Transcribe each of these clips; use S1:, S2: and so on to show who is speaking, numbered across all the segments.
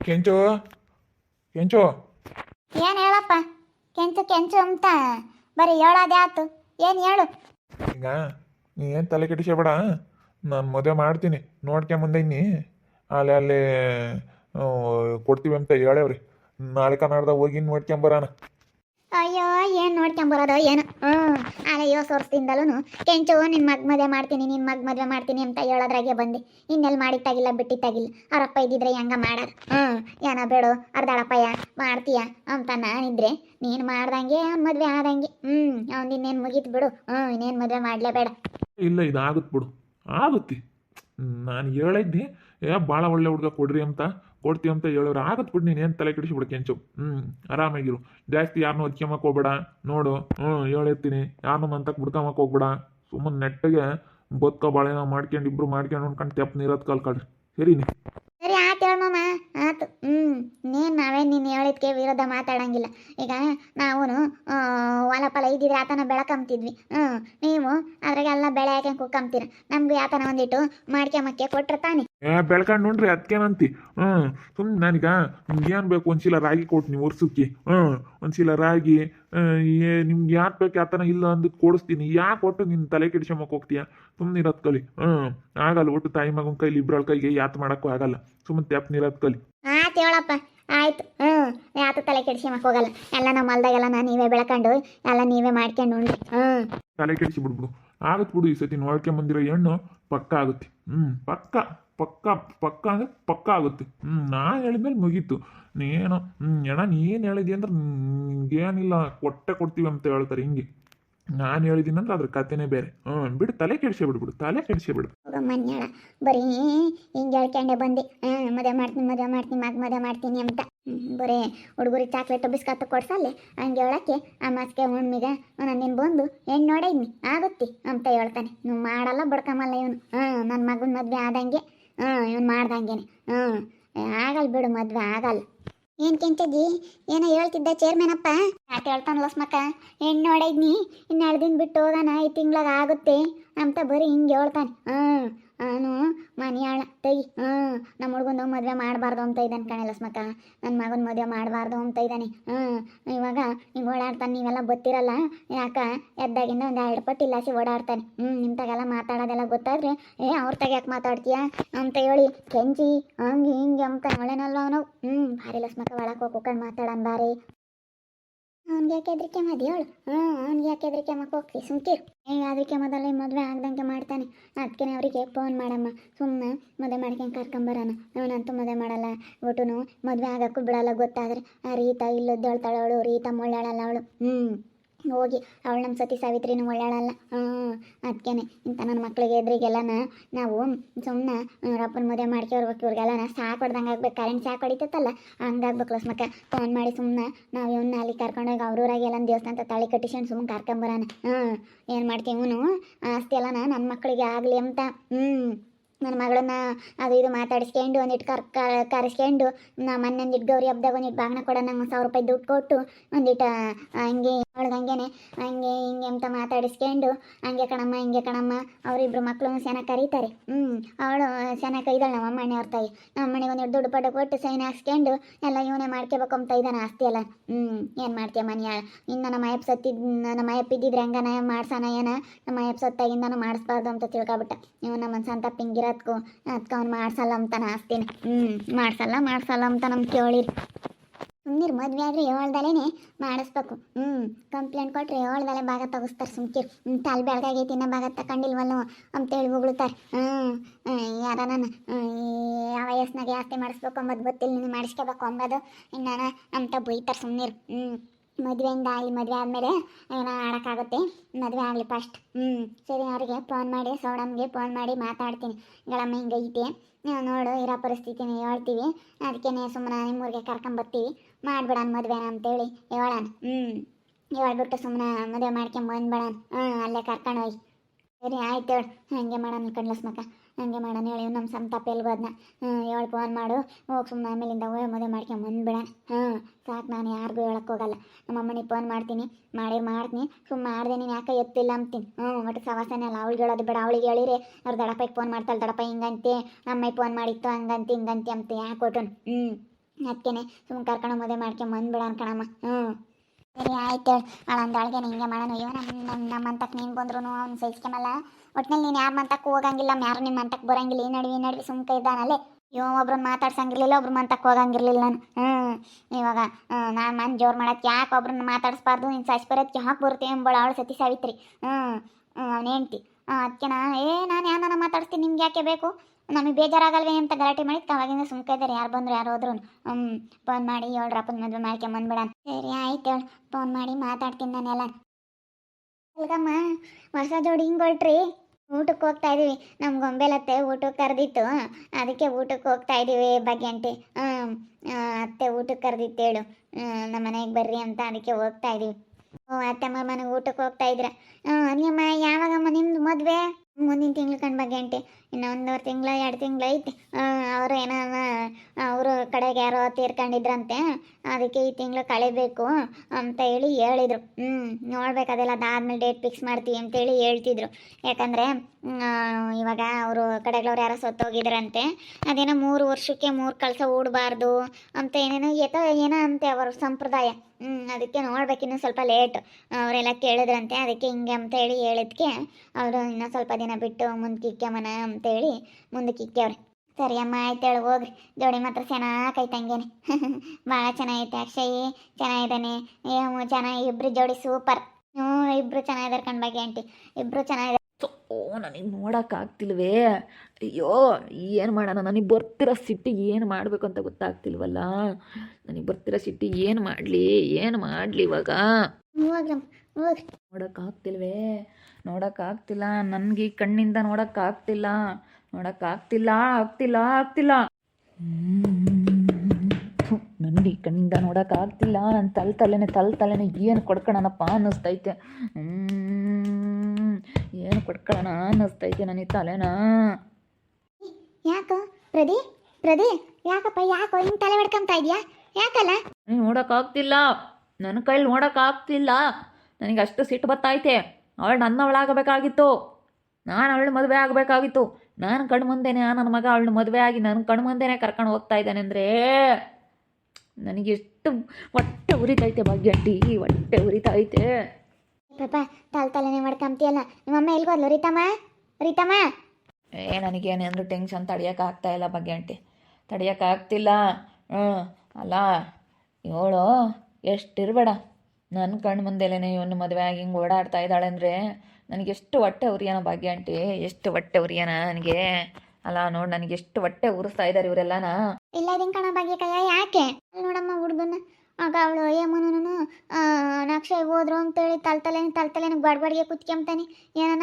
S1: ಕೆಂಚು ಕೆಂಚು.
S2: ಏನು ಹೇಳಪ್ಪ? ಕೆಂಚು ಕೆಂಚು ಅಂತ. ಬರೀ ಹೇಳೋದೇ ಆತು. ಏನು ಹೇಳು?
S1: ಈಗ ನೀ ಏನು ತಲೆ ಕೆಡಿಸ್ಬೇಡ ನಾನು ಮದುವೆ ಮಾಡ್ತೀನಿ. ನೋಡ್ಕೊಂಬಂದೀನಿ ಅಲ್ಲಿ ಅಲ್ಲಿ ಆ, ಕೊಡ್ತೀವಿ ಅಂತ ಹೇಳೇವ್ರಿ ನಾಳೆ ಕನ್ನಡದಾಗ ಹೋಗಿ ನೋಡ್ಕೊಂಬರೋಣ
S2: ಅಯ್ಯೋ, ಏನು ನೋಡ್ಕೊಂಬರೋದು ಏನು? ಹ್ಞೂ ಅಯ್ಯೋ ಸೋರ್ಸ್ದಿಂದಲೂ ಕೆಂಚು ನಿನ್ನ ಮಗ ಮದುವೆ ಮಾಡ್ತೀನಿ ನಿನ್ನ ಮಗ ಮದುವೆ ಮಾಡ್ತೀನಿ ಅಂತ ಹೇಳೋದ್ರಾಗೆ ಬಂದೆ. ಇನ್ನೆಲ್ಲಿ ಮಾಡಿತ್ತಾಗಿಲ್ಲ, ಬಿಟ್ಟಿತ್ತಾಗಿಲ್ಲ. ಅವರಪ್ಪ ಇದ್ದಿದ್ರೆ ಹೆಂಗ ಮಾಡಾರ? ಹ್ಞೂ ಏನೋ ಬೇಡು, ಅರ್ಧಾಳಪ್ಪಯ್ಯ, ಮಾಡ್ತೀಯ ಅಂತ ನಾನಿದ್ರೆ ನೀನು ಮಾಡ್ದಂಗೆ, ಅವ್ನು ಮದುವೆ ಆದಂಗೆ. ಹ್ಞೂ ಅವ್ನು ಇನ್ನೇನು ಮುಗೀತು ಬಿಡು. ಹ್ಞೂ ಇನ್ನೇನು ಮದುವೆ ಮಾಡಲೇಬೇಡ.
S1: ಇಲ್ಲ ಇದು ಬಿಡು. ಆಗುತ್ತೆ ನಾನು ಹೇಳಿದ್ದೆ ಏ ಭಾಳ ಒಳ್ಳೆ ಹುಡುಗ ಕೊಡ್ರಿ ಅಂತ. ಕೊಡ್ತೀವಿ ಅಂತ ಹೇಳೋರು ಆಗತ್ತೆ ಬಿಡು ನೀನು ಏನು ತಲೆ ಕೆಡಿಸ್ಬಿಡು ಕೆಂಚು. ಹ್ಞೂ ಆರಾಮಾಗಿರು. ಜಾಸ್ತಿ ಯಾರನ್ನೂ ಅದ್ಕೊಂಬಕ್ಕೆ ಹೋಗ್ಬೇಡ. ನೋಡು ಹ್ಞೂ ಹೇಳಿರ್ತೀನಿ ಯಾರನ್ನೂ ಮಂತಕ್ಕೆ ಬಿಡ್ಕೊಂಬಕ್ಕೆ ಹೋಗ್ಬೇಡ. ಸುಮ್ಮನೆ ನೆಟ್ಟಗೆ ಬದುಕೋ ಬಾಳೆನ ಮಾಡ್ಕೊಂಡು ಇಬ್ಬರು ಮಾಡ್ಕೊಂಡು ನೋಡ್ಕೊಂಡು ತೆಪ್ಪ ನೀರತ್ ಸರಿ ಸರಿನಿ
S2: ಸರಿ ಆತು ಹೇಳು ಮಾಮ ಆತು ಹ್ಞೂ ನೀನು ನಾವೇ ನೀನು ಹೇಳಿದ್ಕೆ ವಿರೋಧ ಮಾತಾಡಂಗಿಲ್ಲ. ಈಗ ನಾವು ಹೊಲ ಫಲ ಇದ್ದಿದ್ರೆ ಆತನ ಬೆಳಕಂತಿದ್ವಿ ಹ್ಞೂ ನೀವು ಅದ್ರಾಗೆಲ್ಲ ಬೆಳೆ ಹಾಕಿ ಕುಕ್ಕಂತೀರ ನಮ್ಗೆ ಆತನ ಒಂದಿಟ್ಟು ಮಾಡ್ಕೊಂಬಕ್ಕೆ ಕೊಟ್ರೆ ತಾನೆ.
S1: ಬೆಳ್ಕೊಂಡು ನೋಡ್ರಿ ಅದಕ್ಕೇನಂತಿ ಹ್ಞೂ ಸುಮ್ಮನೆ ನನಗ ಏನು ಬೇಕು ಒಂದು ಚೀಲ ರಾಗಿ ಕೊಟ್ಟು ನೀವು ವರ್ಷಕ್ಕೆ ಹ್ಞೂ ಒಂದು ಚೀಲ ರಾಗಿ ಏ ನಿಮ್ಗೆ ಯಾಕೆ ಬೇಕು ಆತನ ಇಲ್ಲ ಅಂದ್ ಕೊಡಿಸ್ತೀನಿ. ಯಾಕೆ ಒಟ್ಟು ನಿನ್ನ ತಲೆ ಕೆಡಿಸ್ಕೊಂಬಕ್ಕೆ ಹೋಗ್ತೀಯ? ಸುಮ್ಮನೆ ಇರೋದು ಕಲಿ. ಹ್ಞೂ ಆಗಲ್ಲ ಒಟ್ಟು ತಾಯಿ ಮಗನ ಕೈಲಿ ಇಬ್ಬರ ಕೈಗೆ ಯಾತ್ ಮಾಡೋಕ್ಕೂ ಆಗಲ್ಲ. ಸುಮ್ಮನೆ ತೆಪ್ಪ ನಿರತ್ಕಲಿ ಕಲಿ.
S2: ಆಯ್ತು ಹೇಳಪ್ಪ. ಆಯ್ತು. ಯಾತು ತಲೆ ಕೆಡಿಸ್ಕೊಂಬಕ್ ಹೋಗಲ್ಲ. ಎಲ್ಲ ನಮ್ಮ ಹೊಲ್ದಾಗೆಲ್ಲ ನಾನು ನೀವೇ ಬೆಳ್ಕೊಂಡು, ಎಲ್ಲ ನೀವೇ ಮಾಡ್ಕೊಂಡು ಉಂಡ್ರಿ ಹ್ಞೂ
S1: ತಲೆ ಕೆಡಿಸಿ ಬಿಡ್ಬಿಡು. ಆಗುತ್ತೆ ಬಿಡು ಈ ಸತಿ ನೋಡ್ಕೊಂಬಂದಿರೋ ಹೆಣ್ಣು, ಪಕ್ಕ ಆಗುತ್ತೆ. ಹ್ಞೂ ಪಕ್ಕ ಪಕ್ಕ ಪಕ್ಕ ಅಂದ್ರೆ ಪಕ್ಕ ಆಗುತ್ತೆ. ಹ್ಞೂ ನಾನು ಹೇಳಿದ್ಮೇಲೆ ಮುಗೀತು. ನೀನು ಹ್ಞೂ ಅಣ್ಣ ನೀನು ಹೇಳಿದಿ ಅಂದ್ರೆ ಏನಿಲ್ಲ ಕೊಟ್ಟೆ ಕೊಡ್ತೀವಿ ಅಂತ ಹೇಳ್ತಾರೆ ಹಿಂಗೆ. ನಾನು ಹೇಳಿದ್ದೀನಿ ಅಂದ್ರೆ ಅದ್ರ ಕಥೆನೇ ಬೇರೆ. ಹ್ಞೂ ಬಿಡು, ತಲೆ ಕೆಡಿಸಿ ಬಿಡ್ಬಿಡು ತಲೆ ಕೆಡಿಸಿ ಬಿಡು.
S2: ಮನ್ಯಾಳ. ಬರೀ ಹಿಂಗೆ ಹೇಳ್ಕೊಂಡೆ ಬಂದೆ. ಮದುವೆ ಮಾಡ್ತೀನಿ ಮದುವೆ ಮಾಡ್ತೀನಿ ಮಗ ಮದುವೆ ಮಾಡ್ತೀನಿ ಅಂತ. ಬರೀ ಹುಡುಗರಿಗೆ ಚಾಕ್ಲೇಟ್ ಬಿಸ್ಕತ್ ಕೊಡ್ಸಲ್ಲಿ. ಹಂಗೆ ಹೇಳಕ್ಕೆ ಆ ಮಾಸ್ಕೆ ಹುಣ್ಮಿಗ ನಾನು ನೀನು ಬಂದು ಹೆಣ್ಣು ನೋಡಿದ್ನಿ ಆಗುತ್ತೆ ಅಂತ ಹೇಳ್ತಾನೆ. ನೀವು ಮಾಡಲ್ಲ ಬಡ್ಕಮಲ್ಲ ಇವನು. ಹಾಂ ನನ್ನ ಮಗನ ಮದುವೆ ಆದಂಗೆ. ಹಾಂ, ಇವನು ಮಾಡ್ದಂಗೆನೆ. ಹ್ಞೂ ಆಗಲ್ಲ ಬಿಡು ಮದುವೆ ಆಗಲ್ಲ ಏನು ಕೆಂಚಜ್ಜಿ ಏನೋ ಹೇಳ್ತಿದ್ದ ಚೇರ್ಮನಪ್ಪ ಯಾಕೆ ಹೇಳ್ತಾನ, ಲಸ್ಮಕ್ಕ, ಹೆಣ್ಣು ನೋಡಿದ್ನಿ ಇನ್ನು ಎರಡು ದಿನ ಬಿಟ್ಟು ಹೋಗೋಣ ಈ ತಿಂಗ್ಳಾಗ ಆಗುತ್ತೆ ಅಂತ ಬರೀ ಹಿಂಗೆ ಹೇಳ್ತಾನೆ. ಹ್ಞೂ ಅವನು ಮನೆಯಾಳ ತೈ, ಹ್ಞೂ, ನಮ್ಮ ಹುಡುಗನ ಮದುವೆ ಮಾಡಬಾರ್ದು ಅಂತ ಇದ್ದಾನೆ ಕಣೆ ಲಸ್ಮಕ್ಕ ನನ್ನ ಮಗನ ಮದುವೆ ಮಾಡಬಾರ್ದು ಅಂತ ಇದ್ದಾನೆ, ಹ್ಞೂ. ಇವಾಗ ಹಿಂಗೆ ಓಡಾಡ್ತಾನೆ, ನೀವೆಲ್ಲ ಗೊತ್ತಿರಲ್ಲ? ಯಾಕ? ಎದ್ದಾಗಿಂದ ಒಂದು ಎರಡು ಪಟ್ಟು ಇಲ್ಲಾಸಿ ಓಡಾಡ್ತಾನೆ. ಹ್ಞೂ, ನಿಮ್ತಾಗೆಲ್ಲ ಮಾತಾಡೋದೆಲ್ಲ ಗೊತ್ತಾದ್ರೆ, ಏ, ಅವ್ರ ಯಾಕೆ ಮಾತಾಡ್ತೀಯ? ಅಂತ ಹೇಳಿ, ಕೆಂಚಿ, ಹಂಗೆ ಹಿಂಗೆ ಅಂತ ಒಳ್ಳೆನಲ್ಲ ಅವನು, ಹ್ಞೂ ಭಾರಿ ಲಸ್ಮಕ್ಕ ಒಳಗೆ ಹೋಗಿ ಕುಕ್ಕಂಡು ಮಾತಾಡೋಣ ಬಾರಿ. ಅವ್ನಿಗೆ ಯಾಕೆ ಹೆದರಿಕೆ ಮದಿ? ಹೇಳು. ಹ್ಞೂ, ಅವ್ನಿಗೆ ಯಾಕೆ ಹೆದರಿಕೆ ಮಕ್ಕ ಹೋಗ್ತಿ ಸುಮ್ಕಿರು ಏ ಅದಕ್ಕೆ ಮೊದಲೇ ಮದುವೆ ಆಗ್ದಂಗೆ ಮಾಡ್ತಾನೆ. ಅದಕ್ಕೆ ಅವರಿಗೆ ಫೋನ್ ಮಾಡಮ್ಮ. ಸುಮ್ಮನೆ ಮದುವೆ ಮಾಡ್ಕೊಂಡು ಕರ್ಕೊಂಬರೋಣ ಅವನಂತೂ ಮದುವೆ ಮಾಡಲ್ಲ. ಒಟ್ಟುನು ಮದುವೆ ಆಗೋಕ್ಕೂ ಬಿಡಲ್ಲ ಗೊತ್ತಾದ್ರೆ ಆ ರೀತಾ ಇಲ್ಲದ್ದು ಹೇಳ್ತಾಳೆ ಅವಳು, ರೀತಾ ಮೊಳ್ಳಾಳಲ್ಲ ಅವಳು. ಹ್ಞೂ. ಹೋಗಿ ಅವಳು ನಮ್ಮ ಸತಿ ಸಾವಿತ್ರಿನೂ ಒಳ್ಳಾಳಲ್ಲ. ಹ್ಞೂ ಅದಕ್ಕೇನೆ ಇಂಥ ನನ್ನ ಮಕ್ಳಿಗೆ ಎದ್ರಿಗೆಲ್ಲನ ನಾವು ಸುಮ್ಮನೆ ರಪ್ಪನ ಮದುವೆ ಮಾಡ್ಕೊರ್ಬೇಕು ಇವ್ರಿಗೆಲ್ಲನ ಸಾಕು ಹೊಡ್ದಂಗೆ ಆಗ್ಬೇಕು. ಕರೆಂಟ್ ಸಾಕು ಹೊಡಿತೈತಲ್ಲ, ಹಂಗಾಗ್ಬೇಕು ಲಸ್ಮಕ್ಕ ಫೋನ್ ಮಾಡಿ ಸುಮ್ಮನೆ ನಾವು ಇವನ್ನ ಅಲ್ಲಿ ಕರ್ಕೊಂಡೋಗಿ ಅವ್ರೂರಾಗೆ ಎಲ್ಲ ದೇವಸ್ಥಾನ ತಾಳಿ ಕಟ್ಟಿಸ್ಕೊಂಡು ಸುಮ್ಮನೆ ಕರ್ಕೊಂಬರಾನ ಹ್ಞೂ ಏನು ಮಾಡ್ತೀವಿ ಇವನು? ಆಸ್ತಿ ಎಲ್ಲನ ನನ್ನ ಮಕ್ಕಳಿಗೆ ಆಗಲಿ ಅಂತ. ಹ್ಞೂ ನನ್ನ ಮಗಳನ್ನ ಅದು ಇದು ಮಾತಾಡಿಸ್ಕೊಂಡು ಒಂದಿಟ್ಟು ಕರ್ ಕರೆಸ್ಕೊಂಡು ನಾ ಮೊನ್ನೆ ಗೌರಿ ಹಬ್ಬದಾಗ ಒಂದಿಟ್ಟು ಬಾಗಿನ ಕೊಡೋಣ ನಂಗೆ ಸಾವಿರ ರೂಪಾಯಿ ದುಡ್ಡು ಕೊಟ್ಟು ಒಂದಿಟ್ಟು ಹಂಗೆ ಹಂಗೇನೆ ಹಂಗೆ ಹಿಂಗೆ ಅಂತ ಮಾತಾಡಿಸ್ಕೊಂಡು, ಹಂಗೆ ಕಣಮ್ಮ, ಹಿಂಗೆ ಕಣಮ್ಮ, ಅವರಿಬ್ರು ಮಕ್ಕಳು ಸೆನ ಕರೀತಾರೆ. ಹ್ಞೂ ಅವಳು ಸೆನ ಕೈದಾಳೆ ನಮ್ಮ ಅಮ್ಮನೆ ಅವ್ರ ತಾಯಿ. ನಮ್ಮ ಅಮ್ಮನಿಗೆ ಒಂದು ದುಡ್ಡು ಪಡ್ಡು ಕೊಟ್ಟು ಸೈನ್ ಹಾಕ್ಸ್ಕೊಂಡು, ಎಲ್ಲ ಇವನೇ ಮಾಡ್ಕೋಬೇಕು ಅಂತ ಇದ್ದಾನೆ ಆಸ್ತಿ ಎಲ್ಲ. ಹ್ಞೂ ಏನು ಮಾಡ್ತೀಯ ಮನೆಯ ಇನ್ನು ನಮ್ಮ ಅಯ್ಯಪ್ಪ ಸತ್ತಿದ್, ನಮ್ಮ ಅಯ್ಯಪ್ಪ ಇದ್ದಿದ್ರೆ ಹಂಗನ ಮಾಡ್ಸೋಣ ಏನ? ನಮ್ಮ ಅಯ್ಯಪ್ಪ ಸತ್ತಾಗಿಂದನು ಮಾಡಿಸ್ಬಾರ್ದು ಅಂತ ತಿಳ್ಕೊಬಿಟ್ಟ. ನೀವು ನಮ್ಮ ಸಂತ ಪಿಂಗಿರತ್ಕು ಅದಕ್ಕೆ ಅವ್ನು ಮಾಡ್ಸಲ್ಲ ಅಂತಾನೆ ಆಸ್ತಿನ. ಹ್ಞೂ ಮಾಡ್ಸಲ್ಲ ಮಾಡ್ಸಲ್ಲ ಅಂತ ನಮ್ಗೆ ಕೇಳಿರಿ ಸುಮ್ಮನಿರು ಮದುವೆ ಆದರೆ ಏಳ್ದಲೇನೆ ಮಾಡಿಸ್ಬೇಕು. ಹ್ಞೂ ಕಂಪ್ಲೇಂಟ್ ಕೊಟ್ಟರೆ ಏಳ್ದಲೆ ಭಾಗ ತಗಸ್ತಾರೆ ಸುಮ್ಕಿರು. ಹ್ಞೂ ತಲೆ ಬೆಳಗಾಗೈತಿ, ಇನ್ನೂ ಭಾಗ ತಗೊಂಡಿಲ್ವಲ್ಲ ಅಂತೇಳಿ ಹೊಗಳ್ತಾರೆ ಹ್ಞೂ ಯಾರ ನಾನು ಯಾವ ವಯಸ್ಸಿನಾಗ ಜಾಸ್ತಿ ಮಾಡಿಸ್ಬೇಕು ಅಂಬೋದು ಗೊತ್ತಿಲ್ಲ, ನೀನು ಮಾಡಿಸ್ಕೋಬೇಕು ಅಂಬೋದು. ಇನ್ನು ಅಂತ ಬೈತಾರೆ ಸುಮ್ಮನಿರು ಹ್ಞೂ ಮದುವೆಯಿಂದ ಆಗಲಿ ಮದುವೆ ಆದಮೇಲೆ ಏನೋ ಆಡೋಕ್ಕಾಗುತ್ತೆ. ಮದುವೆ ಆಗಲಿ ಫಸ್ಟ್ ಹ್ಞೂ ಸರಿ ಅವರಿಗೆ ಫೋನ್ ಮಾಡಿ ಸೌಡಮ್ಗೆ ಫೋನ್ ಮಾಡಿ ಮಾತಾಡ್ತೀನಿ. ಗಳಮ್ಮ ಹಿಂಗೈತಿ. ನೀವು ನೋಡು, ಇರೋ ಪರಿಸ್ಥಿತಿನ ಹೇಳ್ತೀವಿ. ಅದಕ್ಕೆ ಸುಮ್ಮನೆ ನಿಮ್ಮೂರಿಗೆ ಕರ್ಕೊಂಬರ್ತೀವಿ ಮಾಡ್ಬಿಡಣ ಮದುವೆನ ಅಂತೇಳಿ ಹೇಳೋಣ. ಹ್ಞೂ ಹೇಳ್ಬಿಟ್ಟು ಸುಮ್ಮನೆ ಮದುವೆ ಮಾಡ್ಕೊಂಡ್ ಬಂದ್ಬಿಡಣ. ಹ್ಞೂ ಅಲ್ಲೇ ಕರ್ಕೊಂಡು ಹೋಗಿ. ಸರಿ, ಆಯ್ತು ಹೇಳು. ಹಂಗೆ ಮಾಡೋಣ ಕಣ್ಲಸ್ಮಕ್ಕ. ಹಂಗೆ ಮಾಡೋಣ, ಹೇಳಿ ನಮ್ಮ ಸಂತಾಪ ಎಲ್ಗೋದ್ನ ಅದನ್ನ ಹೇಳಿ ಫೋನ್ ಮಾಡು. ಹೋಗಿ ಸುಮ್ಮನೆ ಆಮೇಲಿಂದ ಹೋಗಿ ಮದುವೆ ಮಾಡ್ಕೊಂಡು ಬಂದ್ಬಿಡೋಣ. ಹಾಂ ಸಾಕು ನಾನು ಯಾರಿಗೂ ಹೇಳಕ್ಕೆ ಹೋಗಲ್ಲ. ನಮ್ಮ ಅಮ್ಮನಿಗೆ ಫೋನ್ ಮಾಡ್ತೀನಿ. ಮಾಡಿ, ಮಾಡ್ತೀನಿ. ಸುಮ್ಮನೆ ಮಾಡಿದೆ ನೀನು ಯಾಕೆ ಎತ್ತಿಲ್ಲ ಅಂತೀನಿ. ಹ್ಞೂ ಒಟ್ಟು ಸವಾಸನೆ ಅಲ್ಲ, ಅವ್ಳಿಗೆ ಹೇಳೋದು ಬೇಡ. ಅವಳಿಗೆ ಹೇಳಿರಿ, ಅವ್ರು ದಡಪ್ಪಿಗೆ ಫೋನ್ ಮಾಡ್ತಾಳೆ ದಡಪ್ಪ ಹಿಂಗಂತೆ. ಅಮ್ಮಗೆ ಫೋನ್ ಮಾಡಿತ್ತು, ಹಂಗಂತೆ, ಹಿಂಗಂತೆ ಅಂತ, ಯಾಕೆ ಕೊಟ್ಟನು ಹ್ಞೂ ಅದಕ್ಕೆ ಸುಮ್ಮನೆ ಕರ್ಕೊಂಡು ಮದುವೆ ಮಾಡ್ಕೊಂಡು ಬಂದ್ಬಿಡೋಣ ಕಣಮ್ಮ. ಹ್ಞೂ ಸರಿ ಆಯ್ತು. ನಿಂಗೆ ಹಿಂಗೆ ಮಾಡೋಣ ಅಯ್ಯೋ ನಮ್ಮ ನಮ್ಮ ನಮ್ಮ ನೀನು ಬಂದ್ರು ಅವ್ನು ಸಹಿಸ್ಕೊಂಬಲ್ಲ ಒಟ್ನಲ್ಲಿ ನೀನು ಯಾರ ಮಂತಕ್ಕೆ ಹೋಗಂಗಿಲ್ಲ ಯಾರು ನಿಮ್ಮ ಮಂತಕ್ಕೆ ಬರಂಗಿಲ್ಲ. ಈ ನಡುವೆ ಈ ನಡುವೆ ಸುಮ್ಕೆ ಇದ್ದಾನಲ್ಲೇ ಇವ ಒಬ್ರನ್ನ ಮಾತಾಡ್ಸಂಗಿರ್ಲಿಲ್ಲ, ಒಬ್ರು ಮಂತಕ್ಕೆ ಹೋಗಂಗಿರ್ಲಿಲ್ಲ ನಾನು. ಹ್ಞೂ ಇವಾಗ ನಾನು ಮನೆ ಜೋರು ಮಾಡಕ್ಕೆ ಯಾಕೆ ಒಬ್ರನ್ನ ಮಾತಾಡಿಸ್ಬಾರ್ದು? ನೀನು ಸಸ್ಪರತ್ಗೆ ಹಾಕಿ ಬರುತ್ತೆ ಎಂಬಳ ಅವಳು ಸತಿ ಸಾವಿತ್ರಿ. ಹ್ಞೂ ಹ್ಞೂ ಅವ್ನು ಹೆಂಡ್ತಿ. ಅದಕ್ಕೆ ಏ, ನಾನು ಯಾನನ ಮಾತಾಡ್ತೀನಿ ನಿಮ್ಗೆ ಯಾಕೆ ಬೇಕು? ನಮಗೆ ಬೇಜಾರಾಗಲ್ವೇ ಅಂತ ಗಲಾಟೆ ಮಾಡಿ ಅವಾಗಿಂದ ಸುಮ್ಕೆ ಇದ್ದಾರೆ ಯಾರು ಬಂದರು ಯಾರು ಹೋದ್ರು ಫೋನ್ ಮಾಡಿ ಏಳ್ರಪ್ಪನ ಮದುವೆ ಮಾಡ್ಕೊಂಬಂದ್ಬಿಡ ಸರಿ, ಆಯ್ತು ಹೇಳು ಫೋನ್ ಮಾಡಿ ಮಾತಾಡ್ತೀನಿ ನಾನೆಲ್ಲ. ಅಲ್ಗಮ್ಮ, ಹೊಸ ಜೋಡಿ ಹಿಂಗೆ ಹೊರಟ್ರಿ ಊಟಕ್ಕೆ ಹೋಗ್ತಾ ಇದೀವಿ. ನಮ್ಮ ಗೊಂಬೆಲತ್ತೆ ಊಟಕ್ಕೆ ಕರೆದಿತ್ತು. ಅದಕ್ಕೆ ಊಟಕ್ಕೆ ಹೋಗ್ತಾ ಇದೀವಿ ಭಾಗ್ಯಂಟಿ ಹ್ಞೂ ಅತ್ತೆ ಊಟಕ್ಕೆ ಕರೆದಿತ್ತು ಹೇಳು. ನಮ್ಮ ಮನೆಗೆ ಬರ್ರಿ ಅಂತ ಅದಕ್ಕೆ ಹೋಗ್ತಾ ಇದೀವಿ. ಓ ಅತ್ತಮ್ಮ ಮನೆಗೆ ಊಟಕ್ಕೆ ಹೋಗ್ತಾ ಇದ್ರ. ಅನ್ಯಮ್ಮ ಯಾವಾಗಮ್ಮ ನಿಮ್ದು ಮದುವೆ? ಮುಂದಿನ ತಿಂಗಳು ಕಣ್ ಭಾಗ್ಯಂಟಿ ಇನ್ನು ಒಂದೂವರೆ ತಿಂಗಳು, ಎರಡು ತಿಂಗಳು ಐತಿ. ಅವರು ಏನೋ ಅವರು ಕಡೆಗೆ ಯಾರೋ ತೀರ್ಕೊಂಡಿದ್ರಂತೆ, ಅದಕ್ಕೆ ಈ ತಿಂಗಳು ಕಳಿಬೇಕು ಅಂತ ಹೇಳಿ ಹೇಳಿದರು. ಹ್ಞೂ ನೋಡ್ಬೇಕು ಅದೆಲ್ಲ ಅದಾದ್ಮೇಲೆ ಡೇಟ್ ಫಿಕ್ಸ್ ಮಾಡ್ತೀವಿ ಅಂತೇಳಿ ಹೇಳ್ತಿದ್ರು. ಯಾಕಂದರೆ ಇವಾಗ ಅವರು ಕಡೆಗಳವ್ರು ಯಾರೋ ಸತ್ತೋಗಿದ್ರಂತೆ, ಅದೇನೋ ಮೂರು ವರ್ಷಕ್ಕೆ ಮೂರು ಕಳಸ ಹೂಡಬಾರ್ದು ಅಂತ ಏನೇನೋ ಏತೋ ಏನೋ ಅಂತೆ ಅವರ ಸಂಪ್ರದಾಯ. ಹ್ಞೂ ಅದಕ್ಕೆ ನೋಡ್ಬೇಕು ಇನ್ನೂ ಸ್ವಲ್ಪ ಲೇಟ್ ಅವರೆಲ್ಲ ಕೇಳಿದ್ರಂತೆ, ಅದಕ್ಕೆ ಹಿಂಗೆ ಅಂತ ಹೇಳಿ ಹೇಳಿದ್ಕೆ, ಅವರು ಇನ್ನೂ ಸ್ವಲ್ಪ ದಿನ ಬಿಟ್ಟು ಮುಂದಕ್ಕೆ ಇಕ್ಕೆಮನ ಅಂತೇಳಿ ಮುಂದಕ್ಕೆ ಇಕ್ಕ್ಯವ್ರೆ ಸರಿ ಅಮ್ಮ ಆಯ್ತು ಹೇಳು ಹೋಗ್ರಿ. ಜೋಡಿ ಮಾತ್ರ ಚೆನ್ನಾಗೈತೆ ಹಂಗೇನೆ ಭಾಳ ಚೆನ್ನಾಗೈತೆ ಅಕ್ಷಯ್ ಚೆನ್ನಾಗಿದ್ದಾನೆ. ಚೆನ್ನಾಗಿ ಇಬ್ರು ಜೋಡಿ ಸೂಪರ್. ಹ್ಞೂ ಇಬ್ರು ಚೆನ್ನಾಗಿದ್ದಾರೆ ಕಣ್ಬಾಗಿ ಆಂಟಿ. ಇಬ್ರು ಚೆನ್ನಾಗಿದ್ದಾರೆ
S3: ಓ ನನಗೆ ನೋಡೋಕ್ಕಾಗ್ತಿಲ್ವೇ ಅಯ್ಯೋ ಏನು ಮಾಡೋಣ? ನನಗೆ ಬರ್ತಿರೋ ಸಿಟ್ಟಿಗೆ ಏನು ಮಾಡಬೇಕು ಅಂತ ಗೊತ್ತಾಗ್ತಿಲ್ವಲ್ಲ? ನನಗೆ ಬರ್ತಿರೋ ಸಿಟ್ಟಿಗೆ ಏನು ಮಾಡಲಿ? ಏನು ಮಾಡಲಿ ಇವಾಗ?
S2: ಹೋಗ್ರಮ್ಮ ಹೋಗ್ರಿ.
S3: ನೋಡೋಕ್ಕಾಗ್ತಿಲ್ವೇ? ನೋಡೋಕ್ಕಾಗ್ತಿಲ್ಲ. ನನಗೆ ಈ ಕಣ್ಣಿಂದ ನೋಡೋಕ್ಕಾಗ್ತಿಲ್ಲ. ನೋಡೋಕ್ಕಾಗ್ತಿಲ್ಲ ಆಗ್ತಿಲ್ಲ ಆಗ್ತಿಲ್ಲ. ನನಗೆ ಈ ಕಣ್ಣಿಂದ ನೋಡೋಕ್ಕಾಗ್ತಿಲ್ಲ. ನನ್ನ ತಲೆ ತಲೆನೆ ತಲೆ ತಲೆನೆ ಏನು ಕೊಡ್ಕೊಳ್ಳೋಣಪ್ಪ ಅನ್ನಿಸ್ತೈತೆ. ಏನು ಕೊಡ್ಕೊಳ್ಳೋಣ ಅನ್ನಿಸ್ತೈತೆ ನನಗೆ ತಲೆನ.
S2: ಯಾಕೋ ಪ್ರದಿ ಪ್ರದಿ ಯಾಕಪ್ಪ ಯಾಕೋ ಹಿಂಗೆ ತಲೆ ಹೊಡ್ಕೊಂತ ಇದೆಯಾ? ಯಾಕಲ್ಲ?
S3: ನೋಡೋಕ್ಕಾಗ್ತಿಲ್ಲ. ನನ್ನ ಕೈಲಿ ನೋಡೋಕ್ಕಾಗ್ತಿಲ್ಲ. ನನಗೆ ಅಷ್ಟು ಸಿಟ್ಟು ಬತ್ತೈತೆ ಅವಳು ನನ್ನವಳಾಗಬೇಕಾಗಿತ್ತು. ನಾನು ಅವಳು ಮದುವೆ ಆಗಬೇಕಾಗಿತ್ತು. ನಾನು ಕಣ್ಣು ಮುಂದೆನೆ ನನ್ನ ಮಗ ಅವಳನ್ನ ಮದುವೆ ಆಗಿ ನನ್ನ ಕಣ್ಣು ಮುಂದೆನೇ ಕರ್ಕೊಂಡು ಹೋಗ್ತಾ ಇದ್ದಾನೆ ಅಂದರೆ ನನಗೆ ಎಷ್ಟು ಹೊಟ್ಟೆ ಉರಿತೈತೆ ಭಾಗ್ಯಂಟಿ ಹೊಟ್ಟೆ ಉರಿತೈತೆ.
S2: ಪಾಪ ತಲೆ ತಲೆನೇ ಮಾಡ್ಕೊಂತೀಯಲ್ಲ ನಿಮ್ಮಮ್ಮ ಎಲ್ಗೋದ್ಲು ರೀತಮ್ಮ? ರೀತಮ್ಮ?
S3: ಏ ನನಗೇನೆ ಅಂದರೂ ಟೆನ್ಷನ್ ಆಗ್ತಾ ಇಲ್ಲ ಭಾಗ್ಯಂಟಿ ತಡಿಯೋಕ್ಕಾಗ್ತಿಲ್ಲ ಹ್ಞೂ ಅಲ್ಲ ಇವಳು ಎಷ್ಟಿರಬೇಡ. ನನ್ನ ಕಣ್ಣು ಮುಂದೆಲೇ ಇವನು ಮದುವೆ ಆಗಿ ಹಿಂಗೆ ಓಡಾಡ್ತಾ ಇದ್ದಾಳೆ ಅಂದರೆ ನನಗೆ ಎಷ್ಟು ಹೊಟ್ಟೆ ಉರಿಯನ ಭಾಗ್ಯ ಆಂಟಿ, ಎಷ್ಟು ಹೊಟ್ಟೆ ಉರಿಯನ ನನಗೆ? ಅಲ್ಲ ನೋಡಿ, ನನಗೆ ಎಷ್ಟು ಹೊಟ್ಟೆ ಉರಿಸ್ತಾ ಇದ್ದಾರೆ ಇವರೆಲ್ಲನ?
S2: ಇಲ್ಲ ಇದೀನಿ ಕಣ ಕೈಯ, ಯಾಕೆ? ನೋಡಮ್ಮ ಹುಡುಗನ ಆಗ ಅವಳು ಯಮನೂ ನಕ್ಷೆ ಹೋದ್ರು ಅಂತೇಳಿ ತಲ್ ತಲೆ ತಲ್ ತಲೆನ ಬಡ್ಬಡಿಗೆ ಕುತ್ಕೊಂತಾನೆ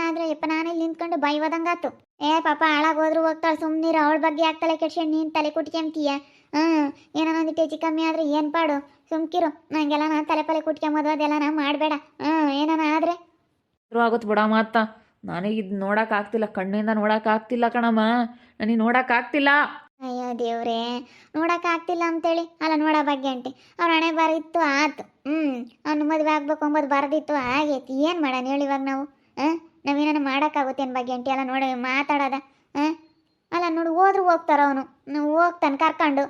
S2: ಆದ್ರೆ ಯಪ್ಪ, ನಾನೇ ನಿಂತ್ಕೊಂಡು ಬೈವದಂಗಾತು. ಏ ಪಾಪ ಹಾಳಾಗೋದ್ರು ಹೋಗ್ತಾಳೆ ಸುಮ್ಮನಿರು ಅವಳ ಬಗ್ಗೆ ತಲೆ ಕೆಡ್ಸ್ಕೊಂಡು ನೀನು ತಲೆ ಕುಟ್ಕೊಂತೀಯ ಹ್ಞೂ ಏನೋ ಒಂದಿಟ್ಟು ಹೆಚ್ಚು ಕಮ್ಮಿ ಆದ್ರೆ ಏನು ಪಾಡು? ಸುಮ್ಕಿರು. ನಂಗೆಲ್ಲ ನಾ ತಲೆ ಪಲೆ ಕುಟ್ಕೊಂಬೋದು ಅದೆಲ್ಲ ನಾ ಮಾಡಬೇಡ. ಹ್ಞೂ ಏನಾನ ಆದ್ರೆ?
S3: ಶುರು ಆಗುತ್ತೆ ಬಿಡ ಮಾತ ನನಗೆ ಇದು ನೋಡೋಕ್ಕಾಗ್ತಿಲ್ಲ ಕಣ್ಣಿಂದ ನೋಡೋಕ್ಕಾಗ್ತಿಲ್ಲ ಕಣಮ್ಮ. ನನಗೆ ನೋಡೋಕ್ಕಾಗ್ತಿಲ್ಲ
S2: ಅಯ್ಯೋ ದೇವ್ರೇ ನೋಡೋಕ್ಕಾಗ್ತಿಲ್ಲ ಅಂತೇಳಿ? ಅಲ್ಲ ನೋಡೋ ಬಗ್ಗೆ ಅಂಟಿ ಅವ್ರ ಹಣೆ ಬರಿತ್ತು ಆತು. ಹ್ಞೂ ಅವ್ನು ಮದುವೆ ಆಗ್ಬೇಕು ಅಂಬೋದು ಬರ್ದಿತ್ತು ಆಗೈತಿ. ಏನು ಮಾಡೋಣ ಹೇಳಿ ಇವಾಗ ನಾವು? ಹಾಂ? ನಾವೇನ ಮಾಡೋಕ್ಕಾಗುತ್ತೇನು ಬಗ್ಗೆ ಅಂಟಿ ಅಲ್ಲ ನೋಡಿ ಮಾತಾಡೋದ. ನೋಡಿ, ಹೋದ್ರು ಹೋಗ್ತಾರ ಅವನು. ಹೋಗ್ತಾನೆ ಕರ್ಕೊಂಡು.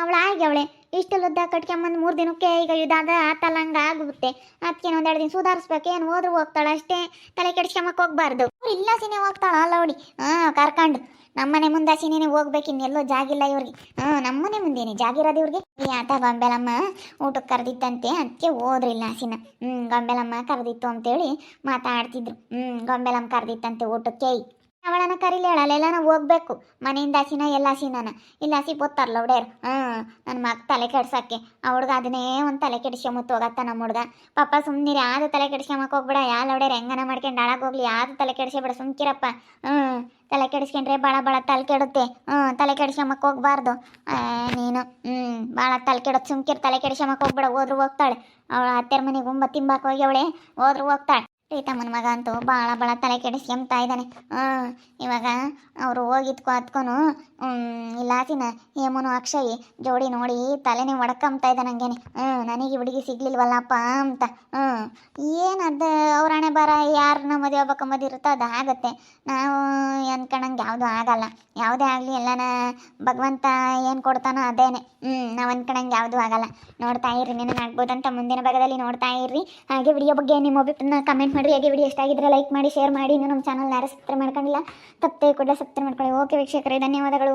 S2: ಅವಳು ಆಗಿ ಅವಳೆ. ಇಷ್ಟೆಲ್ಲ ಉದ್ದ ಕಟ್ಕೊಂಬಂದು ಮೂರು ದಿನಕ್ಕೆ ಈಗ ಇದಾದ ಆತಲ್ಲ ಹಂಗೆ ಆಗುತ್ತೆ ಅದಕ್ಕೆ ಒಂದೆರಡು ದಿನ ಸುಧಾರಿಸ್ಬೇಕು. ಏನು ಹೋದ್ರು ಹೋಗ್ತಾಳೆ ಅಷ್ಟೇ. ತಲೆ ಕೆಡ್ಸ್ಕೊಂಬಕ್ಕೆ ಹೋಗ್ಬಾರ್ದು. ಇಲ್ಲ ಸಿನಿ ಹೋಗ್ತಾಳ, ಅಲ್ಲ ನೋಡಿ. ಹಾಂ, ಕರ್ಕೊಂಡು. ನಮ್ಮನೆ ಮುಂದೆ ಸಿನಿನೇ ಹೋಗ್ಬೇಕು, ಇನ್ನೆಲ್ಲೋ ಜಾಗಿಲ್ಲ ಇವ್ರಿಗೆ. ಹಾಂ ನಮ್ಮನೆ ಮುಂದೇನೆ ಜಾಗಿರೋದು ಇವ್ರಿಗೆ. ಈ ಆತ ಗೊಂಬೆಲಮ್ಮ ಊಟಕ್ಕೆ ಕರೆದಿತ್ತಂತೆ. ಅದಕ್ಕೆ ಹೋದ್ರಿಲ್ಲ ಸಿನ ಹ್ಞೂ ಗೊಂಬೆಲಮ್ಮ ಕರೆದಿತ್ತು ಅಂತೇಳಿ ಮಾತಾಡ್ತಿದ್ರು. ಹ್ಞೂ ಗೊಂಬೆಲಮ್ಮ ಕರೆದಿತ್ತಂತೆ ಊಟಕ್ಕೆ. ಅವಳನ್ನ ಕರೀಲಿ ಹೇಳಲ್ಲೆಲ್ಲನ ಹೋಗ್ಬೇಕು. ಮನೆಯಿಂದ ಹಸಿನ, ಎಲ್ಲ ಹಸಿನ ಇಲ್ಲ ಹಸಿ ಗೊತ್ತಾರಲ್ಲ ಹುಡ್ಯಾರು ಹ್ಞೂ ನನ್ನ ಮಗ ತಲೆ ಕೆಡ್ಸಕ್ಕೆ. ಆ ಹುಡ್ಗ ಅದನ್ನೇ ಒಂದು ತಲೆ ಕೆಡಿಸ್ಕೊಂಬತ್ತು ಹೋಗತ್ತ ನಮ್ಮ ಹುಡ್ಗ. ಪಾಪ ಸುಮ್ಮನಿರಿ ಯಾವ್ದು ತಲೆ ಕೆಡಿಸ್ಕೊಂಬಕ್ಕೆ ಹೋಗ್ಬೇಡ. ಯಾಲ್ ಹೊಡ್ಯಾರ ಹೆಂಗನ ಮಾಡ್ಕೊಂಡು ಹೋಗ್ಲಿ ಯಾವ್ದು ತಲೆ ಕೆಡಿಸ್ಬೇಡ ಸುಮ್ಕಿರಪ್ಪ. ಹ್ಞೂ ತಲೆ ಕೆಡಿಸ್ಕೊಂಡ್ರೆ ಭಾಳ ಭಾಳ ತಲೆ ಕೆಡುತ್ತೆ. ಹ್ಞೂ ತಲೆ ಕೆಡಿಸ್ಕೊಂಬಕ್ಕೆ ಹೋಗ್ಬಾರ್ದು. ನೀನು ಹ್ಞೂ ಭಾಳ ತಲೆ ಕೆಡೋದು ಸುಮ್ಕಿರ್, ತಲೆ ಕೆಡಿಸ್ಕೊಂಬಕ್ಕೆ ಹೋಗ್ಬೇಡ. ಹೋದ್ರು ಹೋಗ್ತಾಳೆ. ಅವಳ ಅತ್ತೆರ ಮನೆಗೆ ಉಂಬ ತಿಂಬಾಕ್ ಹೋಗಿ ಅವಳೆ ಹೋದ್ರು ಹೋಗ್ತಾಳೆ. ಪ್ರೀತಮ್ಮನ ಮಗ ಅಂತೂ ಭಾಳ ಭಾಳ ತಲೆ ಕೆಡಿಸ್ಕೊಂತ ಇದ್ದಾನೆ. ಹಾಂ ಇವಾಗ ಅವರು ಹೋಗಿದ್ಕೊ ಹತ್ಕೊನು ಇಲ್ಲಾಸಿನ ಹೇಮನು ಅಕ್ಷಯಿ ಜೋಡಿ ನೋಡಿ ತಲೆನೇ ಒಡ್ಕೊಂತ ಇದ್ದಾನೆ ಹಂಗೇನೆ. ಹ್ಞೂ ನನಗೆ ಹುಡುಗಿ ಸಿಗ್ಲಿಲ್ವಲ್ಲಪ್ಪ ಅಂತ. ಹ್ಞೂ ಏನದು ಅವ್ರ ಹಣೆ ಬರ ಯಾರನ್ನ ಮದುವೆ ಆಗ್ಬೇಕಂಬದು ಇರುತ್ತೋ ಅದು ಆಗುತ್ತೆ. ನಾವು ಅನ್ಕೊಂಡಂಗೆ ಯಾವುದೂ ಆಗಲ್ಲ. ಯಾವುದೇ ಆಗಲಿ ಎಲ್ಲನ ಭಗವಂತ ಏನು ಕೊಡ್ತಾನೋ ಅದೇನೆ. ಹ್ಞೂ ನಾವು ಅನ್ಕೊಂಡಂಗೆ ಯಾವುದೂ ಆಗಲ್ಲ. ನೋಡ್ತಾ ಇರ್ರಿ ನಿನ್ನ ಆಗ್ಬೋದಂತ ಮುಂದಿನ ಭಾಗದಲ್ಲಿ ನೋಡ್ತಾ ಇರ್ರಿ. ಹಾಗೆ ವಿಡಿಯೋ ಬಗ್ಗೆ ನಿಮ್ಮ ಒಬ್ಬರನ್ನ ಕಮೆಂಟ್ ಮಾಡಿರಿ. ಹಾಗೆ ವಿಡಿಯೋ ಎಷ್ಟಾಗಿದ್ರೆ ಲೈಕ್ ಮಾಡಿ ಶೇರ್ ಮಾಡಿ. ಇನ್ನೂ ನಮ್ಮ ಚಾನಲ್ ಯಾರು ಸಬ್ಸ್ಕ್ರೈಬ್ ಮಾಡ್ಕೊಂಡಿಲ್ಲ, ತಪ್ಪದೆ ಕೂಡ ಸಬ್ಸ್ಕ್ರೈಬ್ ಮಾಡ್ಕೊಳ್ಳಿ. ಓಕೆ ವೀಕ್ಷಕರೇ, ಧನ್ಯವಾದಗಳು.